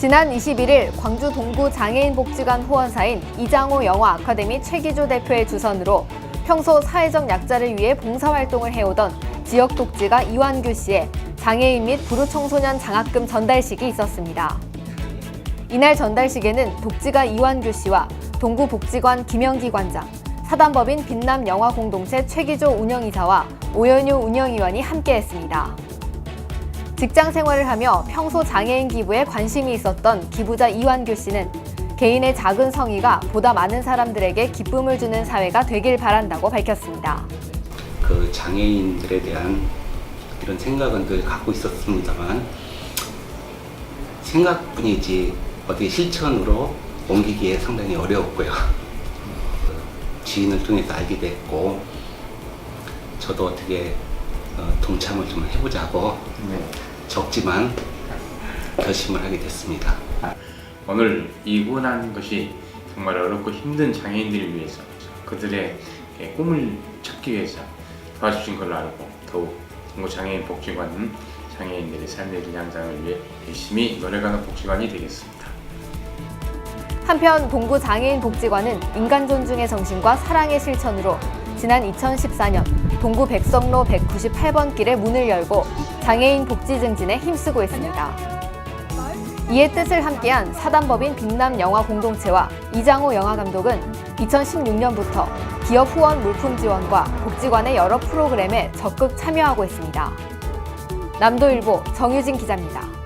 지난 21일 광주 동구 장애인 복지관 후원사인 이장호 영화 아카데미 최기조 대표의 주선으로 평소 사회적 약자를 위해 봉사활동을 해오던 지역 독지가 이완규 씨의 장애인 및 불우청소년 장학금 전달식이 있었습니다. 이날 전달식에는 독지가 이완규 씨와 동구 복지관 김영기 관장, 사단법인 빛남 영화 공동체 최기조 운영이사와 오연유 운영위원이 함께했습니다. 직장 생활을 하며 평소 장애인 기부에 관심이 있었던 기부자 이완규 씨는 개인의 작은 성의가 보다 많은 사람들에게 기쁨을 주는 사회가 되길 바란다고 밝혔습니다. 그 장애인들에 대한 이런 생각은 늘 갖고 있었습니다만 생각뿐이지 어디 실천으로 옮기기에 상당히 어려웠고요. 지인을 통해서 알게 됐고 저도 어떻게 어, 동참을 좀 해보자고 적지만 결심을 하게 됐습니다. 오늘 이 후원하는 것이 정말 어렵고 힘든 장애인들을 위해서 그들의 예, 꿈을 찾기 위해서 도와주신 걸로 알고 더욱 동구 장애인 복지관은 장애인들의 삶의 질 향상을 위해 열심히 노력하는 복지관이 되겠습니다. 한편 동구 장애인 복지관은 인간 존중의 정신과 사랑의 실천으로 지난 2014년 동구 백성로 198번 길에 문을 열고 장애인 복지 증진에 힘쓰고 있습니다. 이에 뜻을 함께한 사단법인 빛남 영화 공동체와 이장호 영화 감독은 2016년부터 기업 후원 물품 지원과 복지관의 여러 프로그램에 적극 참여하고 있습니다. 남도일보 정유진 기자입니다.